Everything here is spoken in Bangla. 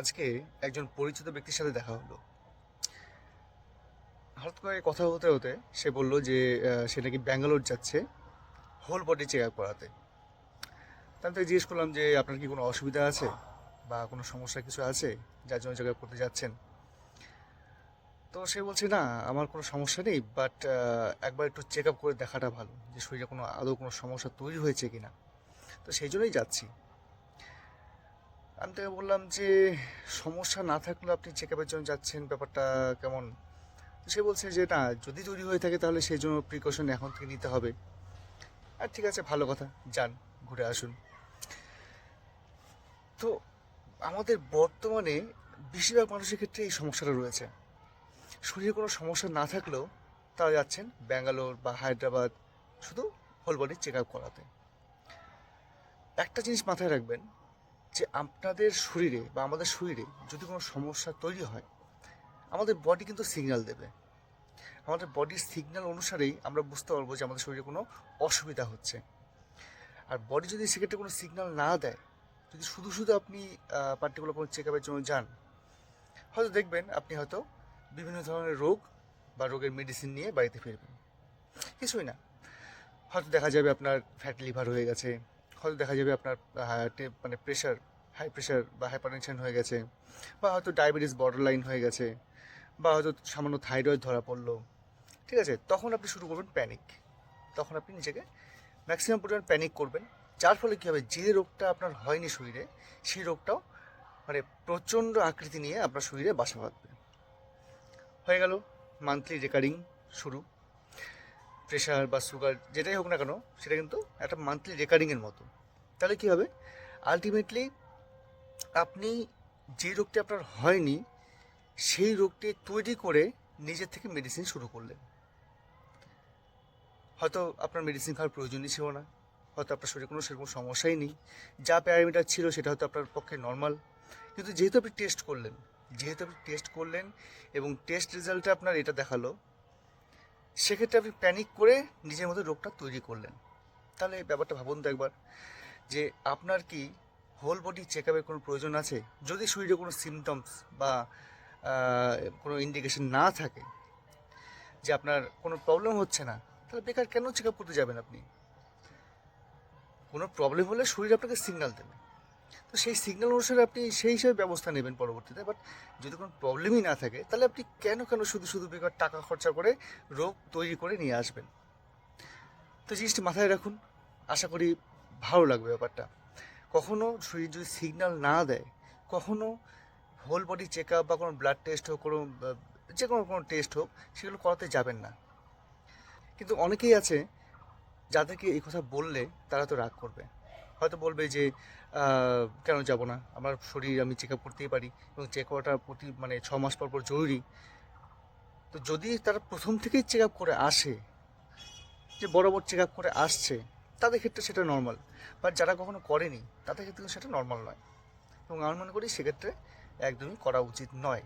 আজকে একজন পরিচিত ব্যক্তির সাথে দেখা হলো। হঠাৎ করে কথা হতে হতে সে বলল যে সে নাকি ব্যাঙ্গালোর যাচ্ছে হোল বডি চেক আপ করাতে। তা আমি জিজ্ঞেস করলাম যে, আপনার কি কোনো অসুবিধা আছে? বা কোনো সমস্যা কিছু আছে? যার জন্য চেক আপ করতে যাচ্ছেন? তো সে বলছে, না, আমার কোনো সমস্যা নেই বাট একবার একটু চেক আপ করে দেখাটা ভালো, যে শরীরে কোনো আদৌ কোনো সমস্যা তৈরি হয়েছে কি না তো সেই জন্যই যাচ্ছি। আমি তাকে বললাম যে সমস্যা না থাকলে আপনি চেক আপের জন্য যাচ্ছেন, ব্যাপারটা কেমন? সে বলছে যে না, যদি তৈরি হয়ে থাকে তাহলে সেই জন্য প্রিকশন এখন থেকে নিতে হবে। আর ঠিক আছে, ভালো কথা, যান, ঘুরে আসুন। তো আমাদের বর্তমানে বেশিরভাগ মানুষের ক্ষেত্রে এই সমস্যাটা রয়েছে। শরীরে কোনো সমস্যা না থাকলেও তারা যাচ্ছেন ব্যাঙ্গালোর বা হায়দ্রাবাদ শুধু হোল বডি চেক আপ করাতে। একটা জিনিস মাথায় রাখবেন যে আপনাদের শরীরে বা আমাদের শরীরে যদি কোনো সমস্যা তৈরি হয়, আমাদের বডি কিন্তু সিগন্যাল দেবে। আমাদের বডির সিগন্যাল অনুসারেই আমরা বুঝতে পারব যে আমাদের শরীরে কোনো অসুবিধা হচ্ছে। আর বডি যদি সেক্ষেত্রে কোনো সিগন্যাল না দেয়, যদি শুধু শুধু আপনি পার্টিকুলার কোনো চেক আপের জন্য যান, হয়তো দেখবেন আপনি হয়তো বিভিন্ন ধরনের রোগ বা রোগের মেডিসিন নিয়ে বাড়িতে ফিরবেন। কিছুই না। হয়তো দেখা যাবে আপনার ফ্যাট লিভার হয়ে গেছে হয়তো দেখা যাবে আপনার মানে প্রেশার হাই প্রেশার বা হাইপারটেনশন হয়ে গেছে বা হয়তো ডায়াবেটিস বর্ডার লাইন হয়ে গেছে বা হয়তো সামান্য থাইরয়েড ধরা পড়ল, ঠিক আছে? তখন আপনি শুরু করবেন প্যানিক তখন আপনি নিজেকে ম্যাক্সিমাম পরিমাণ প্যানিক করবেন। যার ফলে কী হবে? যে রোগটা আপনার হয়নি শরীরে, সেই রোগটাও মানে প্রচণ্ড আকৃতি নিয়ে আপনার শরীরে বাসা বাঁধবে। হয়ে গেল মান্থলি রেকারিং শুরু। প্রেশার বা সুগার যেটাই হোক না কেন, সেটা কিন্তু একটা মান্থলি রেকারিংয়ের মতো। তাহলে কী হবে? আলটিমেটলি আপনি যে রোগটি আপনার হয়নি, সেই রোগটি তৈরি করে নিজের থেকে মেডিসিন শুরু করলেন। হয়তো আপনার মেডিসিন খাওয়ার প্রয়োজনই ছিল না। হয়তো আপনার শরীরে কোনো সেরকম সমস্যাই নেই। যা প্যারামিটার ছিল, সেটা হয়তো আপনার পক্ষে নর্মাল কিন্তু যেহেতু আপনি টেস্ট করলেন, যেহেতু আপনি টেস্ট করলেন এবং টেস্ট রেজাল্টে আপনার এটা দেখাল সেক্ষেত্রে আপনি প্যানিক করে নিজের মধ্যে রোগটা তৈরি করলেন। তাহলে ব্যাপারটা ভাবুন তো একবার যে আপনার কি হোল বডি চেক আপের কোনো প্রয়োজন আছে? যদি শরীরে কোনো সিমটমস বা কোনো ইন্ডিকেশন না থাকে যে আপনার কোনো প্রবলেম হচ্ছে না, তাহলে বেকার কেন চেক আপ করতে যাবেন আপনি? কোনো প্রবলেম হলে শরীর আপনাকে সিগন্যাল দেবে। তো সেই সিগন্যাল অনুসারে আপনি সেই হিসেবে ব্যবস্থা নেবেন পরবর্তীতে। বাট যদি কোনো প্রবলেমই না থাকে, তাহলে আপনি কেন কেন শুধু শুধু বেকার টাকা খরচা করে রোগ তৈরি করে নিয়ে আসবেন? তো জিনিসটি মাথায় রাখুন, আশা করি ভালো লাগবে ব্যাপারটা। কখনও শরীর যদি সিগন্যাল না দেয় কখনও হোল বডি চেক আপ বা কোনো ব্লাড টেস্ট হোক, কোনো, যে কোনো কোনো টেস্ট হোক, সেগুলো করাতে যাবেন না। কিন্তু অনেকেই আছে, যাদেরকে এই কথা বললে তারা তো রাগ করবে। হয়তো বলবে যে কেন যাব না? আমার শরীর আমি চেক আপ করতেই পারি এবং চেক করাটা প্রতি মানে ছ মাস পর পর জরুরি। তো যদি তারা প্রথম থেকেই চেক আপ করে আসে, যে বরাবর চেক আপ করে আসছে, তাদের ক্ষেত্রে সেটা নর্মাল বাট যারা কখনো করেনি, তাদের ক্ষেত্রে সেটা নর্মাল নয়। এবং আমি মনে করি সেক্ষেত্রে একদমই করা উচিত নয়।